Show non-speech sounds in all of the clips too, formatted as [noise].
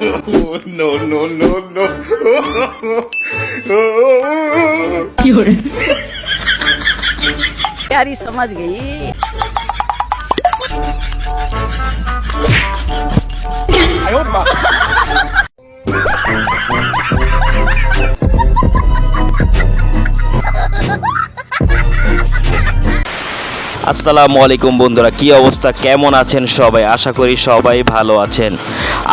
no, no, no, no. प्यारी समझ गई আসসালামু আলাইকুম বন্ধুরা, কি অবস্থা? কেমন আছেন সবাই? আশা করি সবাই ভালো আছেন।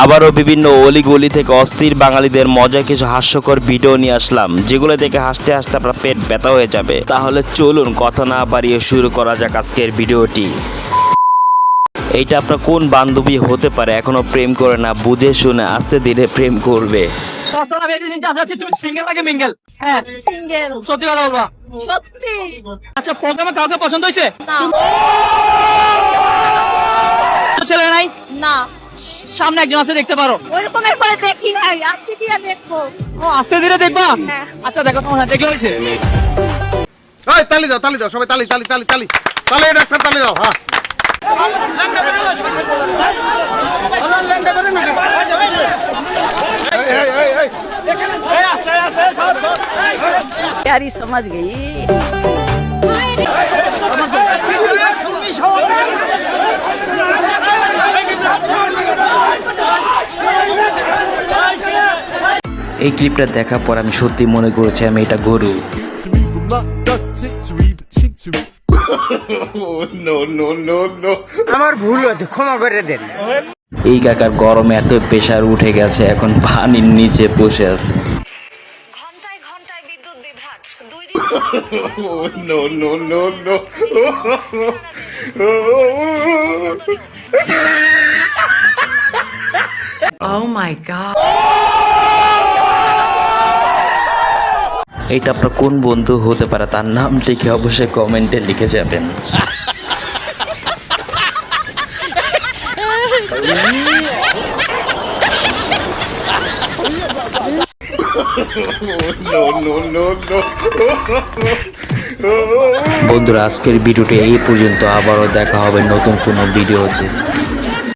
আবারও বিভিন্ন অলিগলি থেকে অস্থির বাঙালিদের মজা কিছু হাস্যকর ভিডিও নিয়ে আসলাম, যেগুলো দেখে হাসতে হাসতে আপনার পেট ব্যথা হয়ে যাবে। তাহলে চলুন, কথা না বাড়িয়ে শুরু করা যাক আজকের ভিডিওটি। এইটা আপনার কোন বান্ধবী হতে পারে? এখনও প্রেম করে না, বুঝে শুনে আস্তে ধীরে প্রেম করবে। তাছাড়া আমি একদিন জানতে তুমি সিঙ্গেল নাকি মিঙ্গেল হ্যাঁ। সিঙ্গেল সত্যি কথা বলবা। সত্যি? আচ্ছা প্রোগ্রামে কাউকে পছন্দ হয়েছে? ছেলে নাই? না। সামনে একজন আছে দেখতে পারো। ওইরকম একবারে দেখি নাই আজকে কি আর দেখব। ও আস্তে ধীরে দেখবা? হ্যাঁ। আচ্ছা দেখো তোমার হাতে দেখলে হয়েছে? এই তালি দাও তালি দাও সবাই তালি তালি তালি তালি। তালি ডাক্তার তালি দাও হ্যাঁ এই, এই, এই, এই। प्यारी समझ गई এই ক্লিপটা দেখার পর আমি সত্যি মনে করেছি আমি এটা গরু Oh, no, no, no, no. আমার ভুল হয়েছে ক্ষমা করে দেন এই কাকার গরমে এত প্রেশার উঠে গেছে এখন পানির নিচে বসে আছে Oh, [laughs] no, no, no, no. এইটা আপনার কোন বন্ধু হতে পারে? তার নামটি কি অবশ্যই কমেন্টে লিখে যাবেন। No, [laughs] no, no, no. বন্ধুরা আজকের ভিডিওটি এই পর্যন্ত। আবারও দেখা হবে নতুন কোনো ভিডিওতে।